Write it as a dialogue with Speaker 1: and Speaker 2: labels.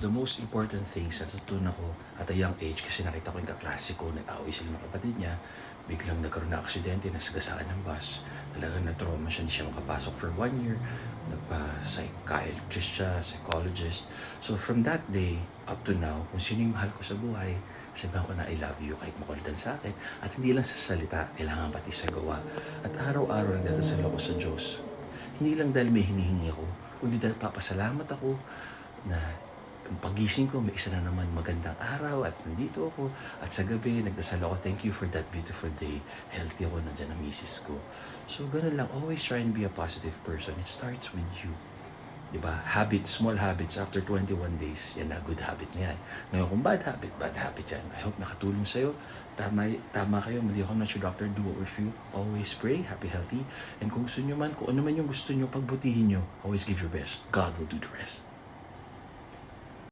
Speaker 1: the most important things na natutunan ko at a young age kasi nakita ko yung kaklase ko, nag-away sila ng kapatid niya, biglang nagkaroon na aksidente, nasagasaan ng bus. Talagang na-trauma siya, hindi siya makapasok for one year. Nagpa-psychiatrist siya, psychologist. So from that day up to now, kung sino yung mahal ko sa buhay, sabihan ko na I love you kahit makulitan sa akin. At hindi lang sa salita, kailangan pati sa gawa. At araw-araw nagdadasal ako sa Diyos. Hindi lang dahil may hinihingi ako, kundi dahil papasalamat ako na pagising ko, may isa na naman magandang araw at nandito ako. At sa gabi, nagdasal ako, thank you for that beautiful day. Healthy ako, nandyan ang misis ko. So, ganun lang. Always try and be a positive person. It starts with you. Diba? Habits, small habits after 21 days, yan na, good habit na yan. Ngayon, kung bad habit, bad habit yan. I hope nakatulong sa'yo. Tama, tama kayo, mali ako, not your doctor. Do what works you. Always pray, happy, healthy. And kung gusto nyo man, kung ano man yung gusto nyo, pagbutihin nyo, always give your best. God will do the rest.